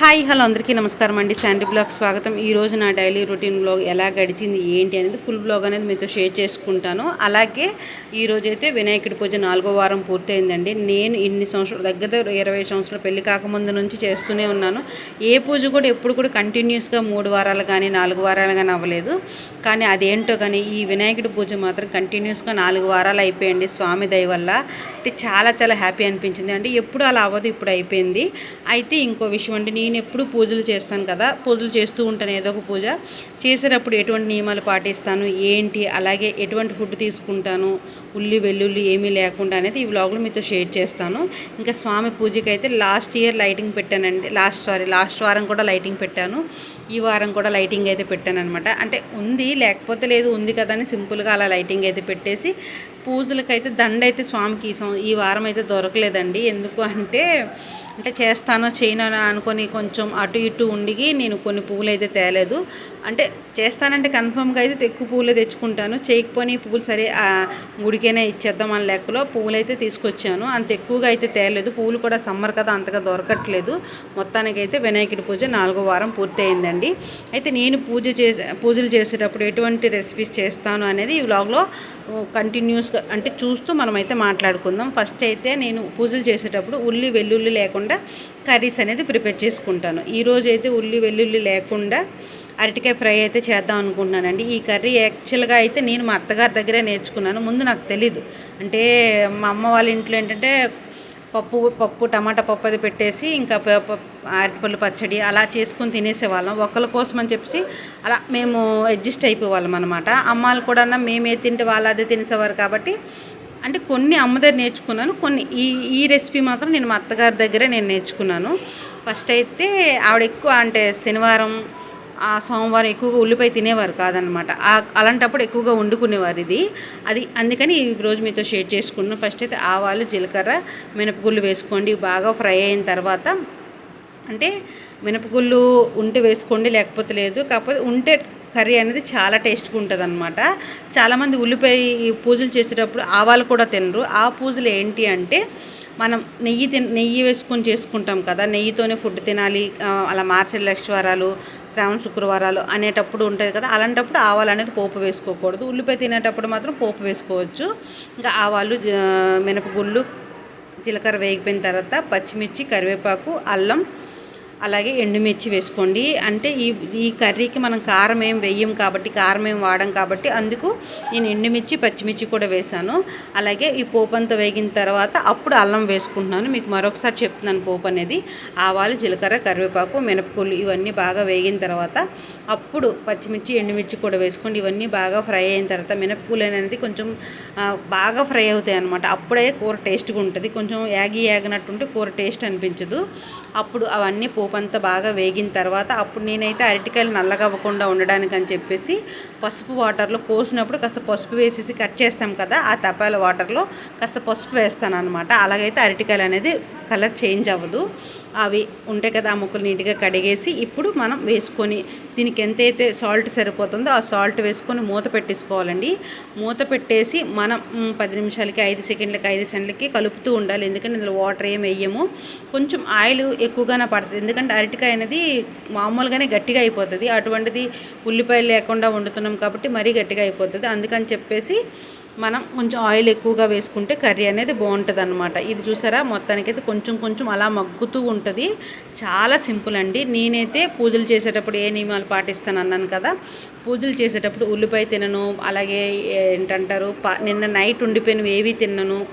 Hi hello అందరికీ నమస్కారం అండి. శాండీ బ్లాగ్ స్వాగతం. ఈ రోజు నా డైలీ రొటీన్ బ్లాగ్ ఎలా గడిచింది ఏంటి అనేది ఫుల్ బ్లాగ్ అనేది మీతో షేర్ చేసుకుంటాను. అలాగే ఈరోజు అయితే వినాయకుడి పూజ నాలుగో వారం పూర్తయిందండి. నేను ఇన్ని సంవత్సరాలు దగ్గర దగ్గర ఇరవై సంవత్సరాలు పెళ్ళి కాకముందు నుంచి చేస్తూనే ఉన్నాను. ఏ పూజ కూడా ఎప్పుడు కూడా కంటిన్యూస్గా మూడు వారాలు కానీ నాలుగు వారాలు కానీ అవ్వలేదు. కానీ అదేంటో కానీ ఈ వినాయకుడి పూజ మాత్రం కంటిన్యూస్గా నాలుగు వారాలు అయిపోయింది స్వామి దయ వల్ల. అంటే చాలా చాలా హ్యాపీ అనిపించింది అంటే ఎప్పుడు అలా అవ్వదు ఇప్పుడు అయిపోయింది. అయితే ఇంకో విషయం అంటే నేను ఎప్పుడు పూజలు చేస్తాను కదా పూజలు చేస్తూ ఉంటాను ఏదో ఒక పూజ. చేసేటప్పుడు ఎటువంటి నియమాలు పాటిస్తాను? ఏంటి? అలాగే ఎటువంటి ఫుడ్ తీసుకుంటాను? ఉల్లి వెల్లుల్లి ఏమీ లేకుండా అనేది ఈ వ్లాగ్లో మీతో షేర్ చేస్తాను. ఇంకా స్వామి పూజకి అయితే లాస్ట్ ఇయర్ లైటింగ్ పెట్టానండి. లాస్ట్ సారీ లాస్ట్ వారం కూడా లైటింగ్ పెట్టాను. ఈ వారం కూడా లైటింగ్ అయితే పెట్టాను అనమాట అంటే ఉంది లేకపోతే లేదు ఉంది కదా అని సింపుల్గా అలా లైటింగ్ అయితే పెట్టేసి పూజలకైతే దండ అయితే స్వామికి ఈ ఈ వారం అయితే దొరకలేదండి. ఎందుకు అంటే అంటే చేస్తానో చేయనో అనుకొని కొంచెం అటు ఇటు ఉండి నేను కొన్ని పువ్వులు అయితే తేలేదు. అంటే చేస్తానంటే కన్ఫర్మ్గా అయితే ఎక్కువ పువ్వులే తెచ్చుకుంటాను. చేయకపోని పువ్వులు సరే గుడికైనా ఇచ్చేద్దాం అనే లెక్కలో పువ్వులు అయితే తీసుకొచ్చాను. అంత ఎక్కువగా అయితే తేలేదు. పువ్వులు కూడా సమ్మర్ కదా అంతగా దొరకట్లేదు. మొత్తానికి అయితే వినాయకుడి పూజ నాలుగో వారం పూర్తి అయిందండి అయితే నేను పూజ చేసే పూజలు చేసేటప్పుడు ఎటువంటి రెసిపీస్ చేస్తాను అనేది ఈ వ్లాగ్లో కంటిన్యూస్గా అంటే చూస్తూ మనమైతే మాట్లాడుకుందాం. ఫస్ట్ అయితే నేను పూజలు చేసేటప్పుడు ఉల్లి వెల్లుల్లి లేకుండా కర్రీస్ అనేది ప్రిపేర్ చేసుకుంటాను. ఈరోజు అయితే ఉల్లి వెల్లుల్లి లేకుండా అరటికాయ ఫ్రై అయితే చేద్దాం అనుకుంటున్నానండి. ఈ కర్రీ యాక్చువల్గా అయితే నేను మా అత్తగారి దగ్గరే నేర్చుకున్నాను. ముందు నాకు తెలీదు. అంటే మా అమ్మ వాళ్ళ ఇంట్లో ఏంటంటే పప్పు పప్పు టమాటా పప్పు అది పెట్టేసి ఇంకా అరటిపళ్ళు పచ్చడి అలా చేసుకుని తినేసేవాళ్ళం. ఒకళ్ళ కోసం అని చెప్పేసి అలా మేము అడ్జస్ట్ అయిపోవాళ్ళం అనమాట అమ్మాలు కూడా మేమే తింటే వాళ్ళు అదే తినేసేవారు కాబట్టి అంటే కొన్ని అమ్మ దగ్గర నేర్చుకున్నాను. కొన్ని ఈ ఈ రెసిపీ మాత్రం నేను మా అత్తగారి దగ్గరే నేను నేర్చుకున్నాను. ఫస్ట్ అయితే ఆవిడ ఎక్కువ అంటే శనివారం ఆ సోమవారం ఎక్కువగా ఉల్లిపాయ తినేవారు కాదనమాట. అలాంటప్పుడు ఎక్కువగా వండుకునేవారు ఇది. అది అందుకని ఈ రోజు మీతో షేర్ చేసుకున్నాను. ఫస్ట్ అయితే ఆవాలు జీలకర్ర మినపగుళ్ళు వేసుకోండి. బాగా ఫ్రై అయిన తర్వాత అంటే మినపగుళ్ళు ఉంటే వేసుకోండి లేకపోతే లేదు. కాకపోతే ఉంటే కర్రీ అనేది చాలా టేస్ట్గా ఉంటుంది అనమాట చాలామంది ఉల్లిపాయ పూజలు చేసేటప్పుడు ఆవాలు కూడా తినరు. ఆ పూజలు ఏంటి అంటే మనం నెయ్యి తిన నెయ్యి వేసుకొని చేసుకుంటాం కదా నెయ్యితోనే ఫుడ్ తినాలి అలా మార్చడి లక్షవారాలు శ్రావణ శుక్రవారాలు అనేటప్పుడు ఉంటుంది కదా అలాంటప్పుడు ఆవాలు అనేది పోపు వేసుకోకూడదు. ఉల్లిపాయ తినేటప్పుడు మాత్రం పోపు వేసుకోవచ్చు. ఇంకా ఆవాలు మినపగుళ్ళు జీలకర్ర వేగిపోయిన తర్వాత పచ్చిమిర్చి కరివేపాకు అల్లం అలాగే ఎండుమిర్చి వేసుకోండి. అంటే ఈ ఈ కర్రీకి మనం కారం ఏం వేయం కాబట్టి కారం ఏం వాడం కాబట్టి అందుకు నేను ఎండుమిర్చి పచ్చిమిర్చి కూడా వేశాను అలాగే ఈ పోపు అంతా వేగిన తర్వాత అప్పుడు అల్లం వేసుకుంటున్నాను. మీకు మరొకసారి చెప్తున్నాను పోపు అనేది. ఆవాలు జీలకర్ర కరివేపాకు మినపకూలు ఇవన్నీ బాగా వేగిన తర్వాత అప్పుడు పచ్చిమిర్చి ఎండుమిర్చి కూడా వేసుకోండి. ఇవన్నీ బాగా ఫ్రై అయిన తర్వాత మినపకూలు అనేది కొంచెం బాగా ఫ్రై అవుతాయి అనమాట అప్పుడే కూర టేస్ట్గా ఉంటుంది. కొంచెం యాగి యాగినట్టుంటే కూర టేస్ట్ అనిపించదు. అప్పుడు అవన్నీ పోపు అంతా బాగా వేగిన తర్వాత అప్పుడు నేనైతే అరటికాయలు నల్లగా అవ్వకుండా ఉండడానికి అని చెప్పేసి పసుపు వాటర్లో కోసినప్పుడు కాస్త పసుపు వేసేసి కట్ చేస్తాం కదా ఆ తపాల వాటర్లో కాస్త పసుపు వేస్తాను అనమాట అలాగైతే అరటికాయలు అనేది కలర్ చేంజ్ అవ్వదు. అవి ఉంటాయి కదా ఆ ముక్కలు నీట్గా కడిగేసి ఇప్పుడు మనం వేసుకొని దీనికి ఎంతైతే సాల్ట్ సరిపోతుందో ఆ సాల్ట్ వేసుకొని మూత పెట్టేసుకోవాలండి. మూత పెట్టేసి మనం పది నిమిషాలకి ఐదు సెకండ్లకి ఐదు సెకండ్లకి కలుపుతూ ఉండాలి. ఎందుకంటే ఇందులో వాటర్ ఏం వేయము. కొంచెం ఆయిల్ ఎక్కువగానే పడుతుంది. ఎందుకంటే అరటికాయ అనేది మామూలుగానే గట్టిగా అయిపోతుంది. అటువంటిది ఉల్లిపాయలు లేకుండా వండుతున్నాం కాబట్టి మరీ గట్టిగా అయిపోతుంది. అందుకని చెప్పేసి మనం కొంచెం ఆయిల్ ఎక్కువగా వేసుకుంటే కర్రీ అనేది బాగుంటుంది అనమాట ఇది చూసారా? మొత్తానికైతే కొంచెం కొంచెం అలా మగ్గుతూ ఉంటుంది. చాలా సింపుల్ అండి. నేనైతే పూజలు చేసేటప్పుడు ఏ నియమాలు పాటిస్తాను అన్నాను కదా? పూజలు చేసేటప్పుడు ఉల్లిపాయ తినను. అలాగే ఏంటంటారు? ప- నిన్న నైట్ ఉండిపోయినవి ఏవి తిన్నను.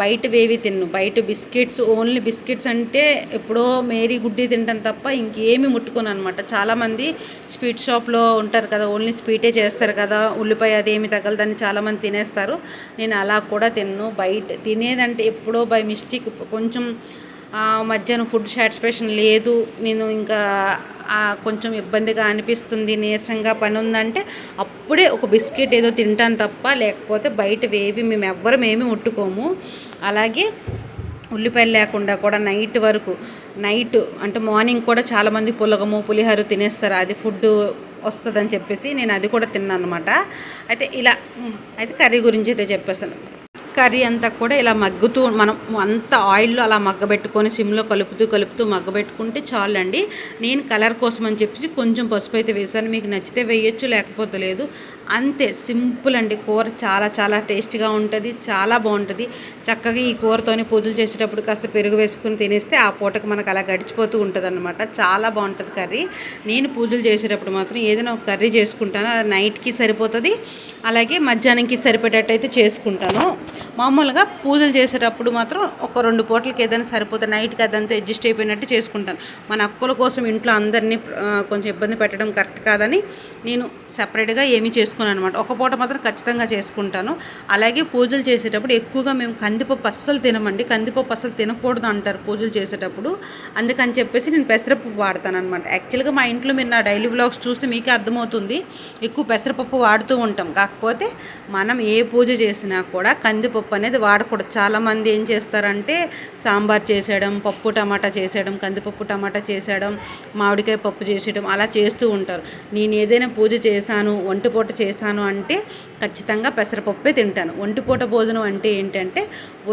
బయట వేవి తిన్ను. బయట బిస్కెట్స్ ఓన్లీ బిస్కెట్స్ అంటే ఎప్పుడో మేరీ గుడ్డి తింటాను తప్ప ఇంకేమి ముట్టుకోను అనమాట చాలామంది స్వీట్ షాప్లో ఉంటారు కదా ఓన్లీ స్వీటే చేస్తారు కదా ఉల్లిపాయ అదేమి తగలదని చాలామంది తినేస్తారు. నేను అలా కూడా తిన్ను. బయట తినేదంటే ఎప్పుడో బై మిస్టేక్ కొంచెం మధ్యాహ్నం ఫుడ్ సాటిస్ఫాక్షన్ లేదు నేను ఇంకా కొంచెం ఇబ్బందిగా అనిపిస్తుంది నీరసంగా పని ఉందంటే అప్పుడే ఒక బిస్కెట్ ఏదో తింటాను తప్ప లేకపోతే బయట వేవి మేము ఎవ్వరం ఏమి ముట్టుకోము. అలాగే ఉల్లిపాయలు లేకుండా కూడా నైట్ వరకు నైట్ అంటే మార్నింగ్ కూడా చాలామంది పులగము పులిహోర తినేస్తారు అది ఫుడ్ వస్తుందని చెప్పేసి నేను అది కూడా తిన్నాను అనమాట అయితే ఇలా అయితే కర్రీ గురించి అయితే చెప్పేస్తాను. కర్రీ అంతా కూడా ఇలా మగ్గుతూ మనం అంత ఆయిల్లో అలా మగ్గబెట్టుకొని సిమ్లో కలుపుతూ కలుపుతూ మగ్గబెట్టుకుంటే చాలండి. నేను కలర్ కోసం అని చెప్పేసి కొంచెం పసుపు అయితే వేసాను మీకు నచ్చితే వేయచ్చు లేకపోతే లేదు. అంతే సింపుల్ అండి కూర. చాలా చాలా టేస్ట్గా ఉంటుంది చాలా బాగుంటుంది. చక్కగా ఈ కూరతోని పూజలు చేసేటప్పుడు కాస్త పెరుగు వేసుకుని తినేస్తే ఆ పూటకు మనకు అలా గడిచిపోతూ ఉంటుంది అనమాట చాలా బాగుంటుంది కర్రీ. నేను పూజలు చేసేటప్పుడు మాత్రం ఏదైనా ఒక కర్రీ చేసుకుంటాను. అది నైట్కి సరిపోతుంది. అలాగే మధ్యాహ్నంకి సరిపడేటట్టు అయితే చేసుకుంటాను. మామూలుగా పూజలు చేసేటప్పుడు మాత్రం ఒక రెండు పూటలకి ఏదైనా సరిపోతుంది నైట్కి అదంతా అడ్జస్ట్ అయిపోయినట్టు చేసుకుంటాను. మన అక్కల కోసం ఇంట్లో అందరినీ కొంచెం ఇబ్బంది పెట్టడం కరెక్ట్ కాదని నేను సపరేట్గా ఏమీ చేసుకున్నాను అనమాట ఒక పూట మాత్రం ఖచ్చితంగా చేసుకుంటాను. అలాగే పూజలు చేసేటప్పుడు ఎక్కువగా మేము కందిపప్పు అస్సలు తినమండి. కందిపప్పు అస్సలు తినకూడదు అంటారు పూజలు చేసేటప్పుడు. అందుకని చెప్పేసి నేను పెసరపప్పు వాడతాను అనమాట యాక్చువల్గా మా ఇంట్లో మీరు నా డైలీ వ్లాగ్స్ చూస్తే మీకే అర్థమవుతుంది. ఎక్కువ పెసరపప్పు వాడుతూ ఉంటాం. కాకపోతే మనం ఏ పూజ చేసినా కూడా కందిపప్పు అనేది వాడకూడదు. చాలామంది ఏం చేస్తారంటే సాంబార్ చేసేయడం పప్పు టమాటా చేసేయడం కందిపప్పు టమాటా చేసేయడం మామిడికాయ పప్పు చేసేయడం అలా చేస్తూ ఉంటారు. నేను ఏదైనా పూజ చేశాను ఒంటిపూట చేశాను అంటే ఖచ్చితంగా పెసరపప్పే తింటాను. ఒంటిపూట భోజనం అంటే ఏంటంటే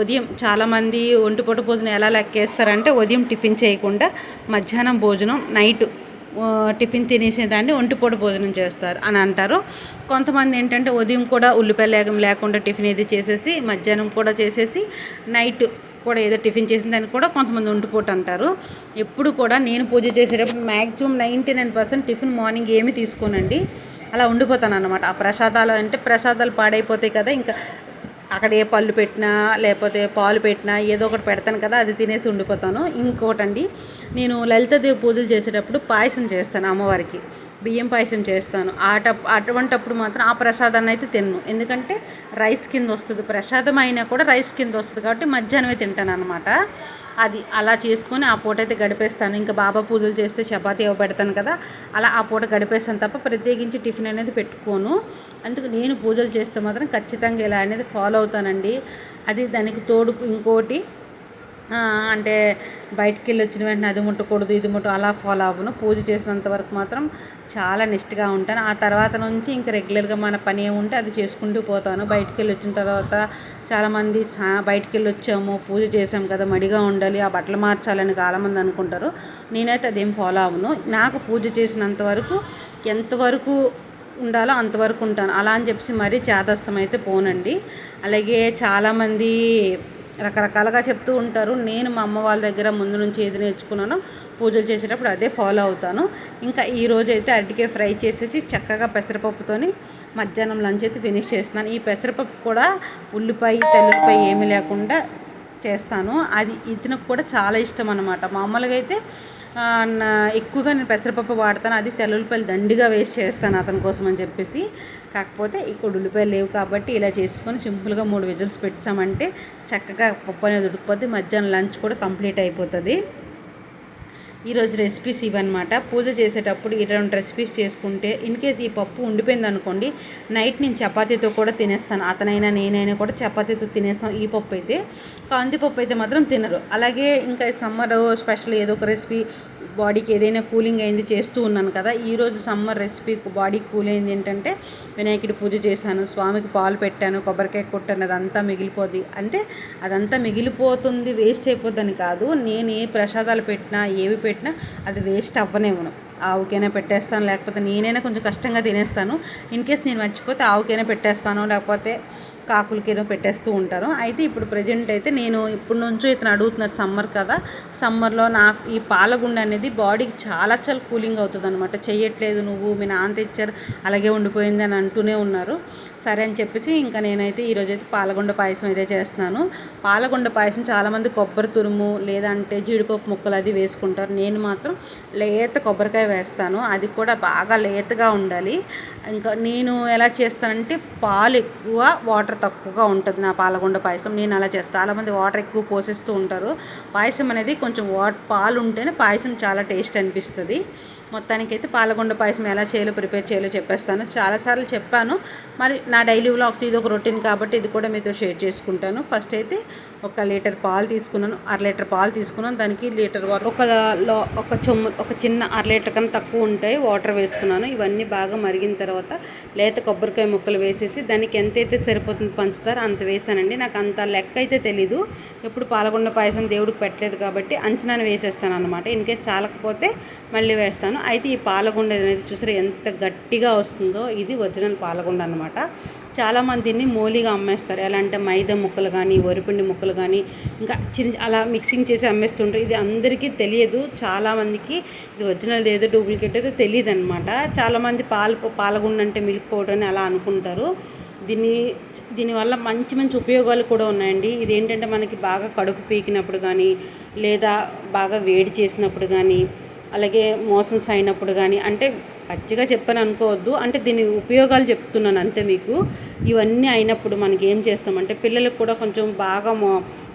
ఉదయం చాలామంది ఒంటిపూట భోజనం ఎలా లెక్కేస్తారంటే ఉదయం టిఫిన్ చేయకుండా మధ్యాహ్నం భోజనం నైట్ టిఫిన్ తినేసేదాన్ని ఒంటిపూట భోజనం చేస్తారు అని అంటారు. కొంతమంది ఏంటంటే ఉదయం కూడా ఉల్లిపాయ లేక లేకుండా టిఫిన్ ఏది చేసేసి మధ్యాహ్నం కూడా చేసేసి నైట్ కూడా ఏదో టిఫిన్ చేసిన దాన్ని కూడా కొంతమంది ఉండిపోటు అంటారు. ఎప్పుడు కూడా నేను పూజ చేసేటప్పుడు maximum ninety nine percent tiffin morning ఏమి తీసుకోనండి. అలా ఉండిపోతాను అనమాట ఆ ప్రసాదాలు అంటే ప్రసాదాలు పాడైపోతాయి కదా ఇంకా అక్కడ ఏ పళ్ళు పెట్టినా లేకపోతే పాలు పెట్టినా ఏదో ఒకటి పెడతాను కదా అది తినేసి ఉండిపోతాను. ఇంకోటండి నేను లలితాదేవి పూజలు చేసేటప్పుడు పాయసం చేస్తాను అమ్మవారికి. బియ్యం పాయసం చేస్తాను. ఆట అటువంటప్పుడు మాత్రం ఆ ప్రసాదాన్ని అయితే తిన్ను. ఎందుకంటే రైస్ కింద వస్తుంది. ప్రసాదం అయినా కూడా రైస్ కింద వస్తుంది కాబట్టి మధ్యాహ్నమే తింటాను అనమాట అది అలా చేసుకొని ఆ పూట అయితే గడిపేస్తాను. ఇంకా బాబా పూజలు చేస్తే చపాతీ ఇవ్వ పెడతాను కదా అలా ఆ పూట గడిపేస్తాను తప్ప ప్రత్యేకించి టిఫిన్ అనేది పెట్టుకోను. అందుకు నేను పూజలు చేస్తే మాత్రం ఖచ్చితంగా ఇలా అనేది ఫాలో అవుతానండి. అది దానికి తోడు ఇంకోటి అంటే బయటికి వెళ్ళి వచ్చిన వెంటనే అది ముట్టకూడదు ఇది ముట్ట అలా ఫాలో అవ్వను. పూజ చేసినంత వరకు మాత్రం చాలా నిష్ఠగా ఉంటాను. ఆ తర్వాత నుంచి ఇంకా రెగ్యులర్గా మన పని ఏముంటే అది చేసుకుంటూ పోతాను. బయటికి వెళ్ళి వచ్చిన తర్వాత చాలామంది సా బయటికి వెళ్ళి వచ్చాము పూజ చేసాం కదా మడిగా ఉండాలి ఆ బట్టలు మార్చాలని చాలామంది అనుకుంటారు. నేనైతే అదేం ఫాలో అవ్వను. నాకు పూజ చేసినంత వరకు ఎంతవరకు ఉండాలో అంతవరకు ఉంటాను. అలా అని చెప్పేసి మరీ చేదస్తం అయితే పోనండి. అలాగే చాలామంది రకరకాలుగా చెప్తూ ఉంటారు. నేను మా అమ్మ వాళ్ళ దగ్గర ముందు నుంచి ఏది నేర్చుకున్నానో పూజలు చేసేటప్పుడు అదే ఫాలో అవుతాను. ఇంకా ఈరోజు అయితే అరటికాయ ఫ్రై చేసేసి చక్కగా పెసరపప్పుతోని మధ్యాహ్నం లంచ్ అయితే ఫినిష్ చేస్తున్నాను. ఈ పెసరపప్పు కూడా ఉల్లిపాయ తెల్లుల్లిపాయ ఏమీ లేకుండా చేస్తాను. అది ఇతనికి కూడా చాలా ఇష్టం అనమాట మామూలుగా అయితే ఎక్కువగా నేను పెసరపప్పు వాడతాను. అది తెల్లుల్లిపాయలు దండిగా వేస్ట్ చేస్తాను అతని కోసం అని చెప్పేసి. కాకపోతే ఇక్కడ ఉల్లిపాయలు లేవు కాబట్టి ఇలా చేసుకొని సింపుల్గా మూడు విజిల్స్ పెట్టామంటే చక్కగా పప్పు అనేది ఉడికిపోతే మధ్యాహ్నం లంచ్ కూడా కంప్లీట్ అయిపోతుంది. ఈరోజు రెసిపీస్ ఇవన్నమాట పూజ చేసేటప్పుడు ఈ రెండు రెసిపీస్ చేసుకుంటే ఇన్ కేస్ ఈ పప్పు ఉండిపోయింది అనుకోండి నైట్ నేను చపాతీతో కూడా తినేస్తాను. అతనైనా నేనైనా కూడా చపాతీతో తినేస్తాం ఈ పప్పు అయితే. కందిపప్పు అయితే మాత్రం తినరు. అలాగే ఇంకా సమ్మర్ స్పెషల్ ఏదో ఒక రెసిపీ బాడీకి ఏదైనా కూలింగ్ అయింది చేస్తూ ఉన్నాను కదా ఈరోజు సమ్మర్ రెసిపీ బాడీ కూల్ అయింది ఏంటంటే వినాయకుడి పూజ చేశాను స్వామికి పాలు పెట్టాను కొబ్బరికాయ కొట్టాను అదంతా మిగిలిపోద్ది. అంటే అదంతా మిగిలిపోతుంది వేస్ట్ అయిపోద్దని కాదు. నేను ఏ ప్రసాదాలు పెట్టినా ఏవి పెట్టినా అది వేస్ట్ అవ్వనేమను ఆవుకైనా పెట్టేస్తాను లేకపోతే నేనైనా కొంచెం కష్టంగా తినేస్తాను. ఇన్ కేస్ నేను మర్చిపోతే ఆవుకైనా పెట్టేస్తాను లేకపోతే కాకులకేనో పెట్టేస్తూ ఉంటారు. అయితే ఇప్పుడు ప్రజెంట్ అయితే నేను ఇప్పటి నుంచో ఇతను అడుగుతున్నారు సమ్మర్ కదా. సమ్మర్లో నాకు ఈ పాలగుండ అనేది బాడీకి చాలా చాలా కూలింగ్ అవుతుంది అనమాట చెయ్యట్లేదు నువ్వు మీ నాన్న తెచ్చారు అలాగే ఉండిపోయింది అని అంటూనే ఉన్నారు. సరే అని చెప్పేసి ఇంకా నేనైతే ఈరోజు అయితే పాలగుండ పాయసం అయితే చేస్తున్నాను. పాలగుండ పాయసం చాలామంది కొబ్బరి తురుము లేదంటే జీడిపప్పు ముక్కలు అది వేసుకుంటారు. నేను మాత్రం లేత కొబ్బరికాయ వేస్తాను. అది కూడా బాగా లేతగా ఉండాలి. ఇంకా నేను ఎలా చేస్తానంటే పాలు ఎక్కువ వాటర్ తక్కువగా ఉంటుంది నా పాలగుండ పాయసం. నేను అలా చేస్తాను చాలామంది వాటర్ ఎక్కువ పోసేస్తూ ఉంటారు. పాయసం అనేది కొంచెం వాట్ పాలు ఉంటేనే పాయసం చాలా టేస్ట్ అనిపిస్తుంది. మొత్తానికైతే పాలగొండ పాయసం ఎలా చేయాలో ప్రిపేర్ చేయాలో చెప్పేస్తాను. చాలాసార్లు చెప్పాను. మరి నా డైలీ వ్లాగ్స్ ఇది ఒక రొటీన్ కాబట్టి ఇది కూడా మీతో షేర్ చేసుకుంటాను. ఫస్ట్ అయితే ఒక లీటర్ పాలు తీసుకున్నాను. అర లీటర్ పాలు తీసుకున్నాను. దానికి లీటర్ వాటర్ ఒక లో ఒక చొమ్ము ఒక చిన్న అర లీటర్ కన్నా తక్కువ ఉంటాయి. వాటర్ వేసుకున్నాను. ఇవన్నీ బాగా మరిగిన తర్వాత లేత కొబ్బరికాయ ముక్కలు వేసేసి దానికి ఎంత అయితే సరిపోతుంది పంచుతారో అంత వేసానండి. నాకు అంత లెక్క అయితే తెలీదు. ఎప్పుడు పాలకొండ పాయసం దేవుడికి పెట్టలేదు కాబట్టి అంచనాను వేసేస్తాను అనమాట ఇన్ కేస్ చాలకపోతే మళ్ళీ వేస్తాను. అయితే ఈ పాలగుండ అనేది చూసారు ఎంత గట్టిగా వస్తుందో. ఇది ఒరిజినల్ పాలగుండ అనమాట చాలామంది దీన్ని మోలీగా అమ్మేస్తారు. ఎలా అంటే మైదా ముక్కలు కానీ వరిపిండి ముక్కలు కానీ ఇంకా చిన్న అలా మిక్సింగ్ చేసి అమ్మేస్తుంటారు ఇది అందరికీ తెలియదు. చాలామందికి ఇది ఒరిజినల్ ఏదో డూప్లికేట్ ఏదో తెలియదు అనమాట చాలామంది పాలు పాలగుండ అంటే మిల్క్ పౌడర్ అని అలా అనుకుంటారు. దీన్ని దీనివల్ల మంచి మంచి ఉపయోగాలు కూడా ఉన్నాయండి. ఇది ఏంటంటే మనకి బాగా కడుపు పీకినప్పుడు కానీ లేదా బాగా వేడి చేసినప్పుడు కానీ అలాగే మోషన్స్ అయినప్పుడు కానీ అంటే పచ్చిగా చెప్పని అనుకోవద్దు. అంటే దీని ఉపయోగాలు చెప్తున్నాను అంతే మీకు. ఇవన్నీ అయినప్పుడు మనకి ఏం చేస్తామంటే పిల్లలకు కూడా కొంచెం బాగా మో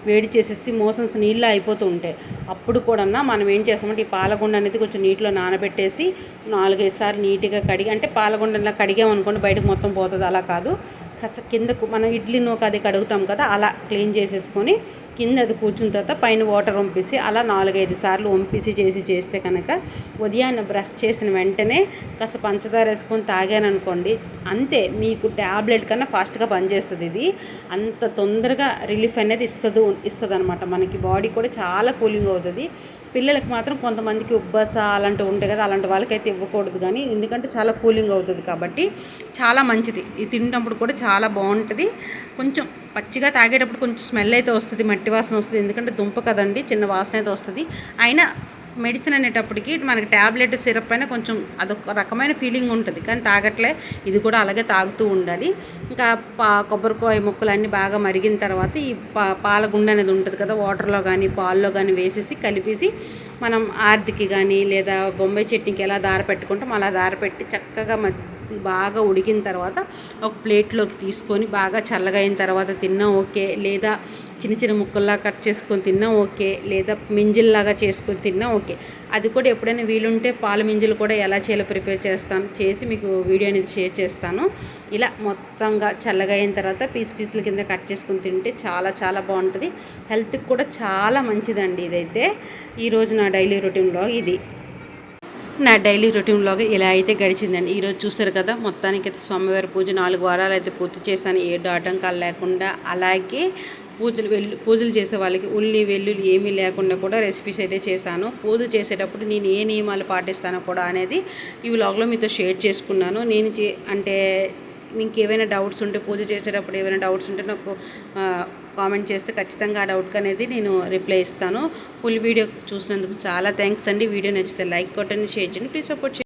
వేడి చేసేసి మోషన్స్ నీళ్ళు అయిపోతూ ఉంటాయి. అప్పుడు కూడా మనం ఏం చేస్తామంటే ఈ పాలగుండ అనేది కొంచెం నీటిలో నానబెట్టేసి నాలుగైదు సార్లు నీట్గా కడిగి అంటే పాలగుండలా కడిగామనుకోండి బయటకు మొత్తం పోతుంది. అలా కాదు. కస కిందకు మనం ఇడ్లీ నూక అది కడుగుతాం కదా అలా క్లీన్ చేసేసుకొని కింద అది కూర్చున్న తర్వాత పైన వాటర్ వంపేసి అలా నాలుగైదు సార్లు వంపేసి చేసి చేస్తే కనుక ఉదయాన్నే బ్రష్ చేసిన వెంటనే కాస్త పంచదార వేసుకొని తాగాననుకోండి అంతే. మీకు ట్యాబ్లెట్ కన్నా ఫాస్ట్గా పనిచేస్తుంది ఇది. అంత తొందరగా రిలీఫ్ అనేది ఇస్తుంది ఇస్తుంది అనమాట మనకి బాడీ కూడా చాలా కూలింగ్ అవుతుంది. పిల్లలకి మాత్రం కొంతమందికి ఉబ్బస అలాంటివి ఉంటాయి కదా అలాంటి వాళ్ళకైతే ఇవ్వకూడదు కానీ ఎందుకంటే చాలా కూలింగ్ అవుతుంది కాబట్టి చాలా మంచిది. ఇది తింటప్పుడు కూడా చాలా బాగుంటుంది. కొంచెం పచ్చిగా తాగేటప్పుడు కొంచెం స్మెల్ అయితే వస్తుంది మట్టి వాసన వస్తుంది. ఎందుకంటే దుంప కదండి చిన్న వాసన అయితే వస్తుంది. అయినా మెడిసిన్ అనేటప్పటికి మనకి ట్యాబ్లెట్ సిరప్ పైన కొంచెం అదొక రకమైన ఫీలింగ్ ఉంటుంది. కానీ తాగట్లే ఇది కూడా అలాగే తాగుతూ ఉండాలి. ఇంకా పా కొబ్బరికాయ ముక్కలు అన్నీ బాగా మరిగిన తర్వాత ఈ పా పాలగుండ అనేది ఉంటుంది కదా వాటర్లో కానీ పాల్లో కానీ వేసేసి కలిపేసి మనం ఆర్దికి కానీ లేదా బొంబాయి చట్నీకి ఎలా దార పెట్టుకుంటాం అలా దార పెట్టి చక్కగా బాగా ఉడికిన తర్వాత ఒక ప్లేట్లోకి తీసుకొని బాగా చల్లగా అయిన తర్వాత తిన్నా ఓకే. లేదా చిన్న చిన్న ముక్కల్లా కట్ చేసుకొని తిన్నా ఓకే. లేదా మింజిల్లాగా చేసుకొని తిన్నా ఓకే. అది కూడా ఎప్పుడైనా వీలుంటే పాల మింజులు కూడా ఎలా చేయాలో ప్రిపేర్ చేస్తాను. చేసి మీకు వీడియో అనేది షేర్ చేస్తాను. ఇలా మొత్తంగా చల్లగా అయిన తర్వాత పీస్ పీసుల కింద కట్ చేసుకొని తింటే చాలా చాలా బాగుంటుంది. హెల్త్కి కూడా చాలా మంచిదండి ఇదైతే. ఈరోజు నా డైలీ రొటీన్లో ఇది. నా డైలీ రొటీన్లోగా ఇలా అయితే గడిచిందండి. ఈరోజు చూసారు కదా మొత్తానికి అయితే స్వామివారి పూజ నాలుగు వారాలు అయితే పూర్తి చేశాను. ఏడు ఆటంకాలు లేకుండా అలాగే పూజలు వెల్లు పూజలు చేసే వాళ్ళకి ఉల్లి వెల్లుల్లి ఏమీ లేకుండా కూడా రెసిపీస్ అయితే చేశాను. పూజ చేసేటప్పుడు నేను ఏ నియమాలు పాటిస్తానో కూడా అనేది ఈ వ్లాగ్లో మీతో షేర్ చేసుకున్నాను. నేను అంటే మీకు ఏవైనా డౌట్స్ ఉంటే పూజ చేసేటప్పుడు ఏమైనా డౌట్స్ ఉంటే నాకు కామెంట్ చేస్తే ఖచ్చితంగా ఆ డౌట్కి అనేది నేను రిప్లై ఇస్తాను. ఫుల్ వీడియో చూసినందుకు చాలా థ్యాంక్స్ అండి. వీడియో నచ్చితే లైక్ కొట్టండి షేర్ చేయండి. Please support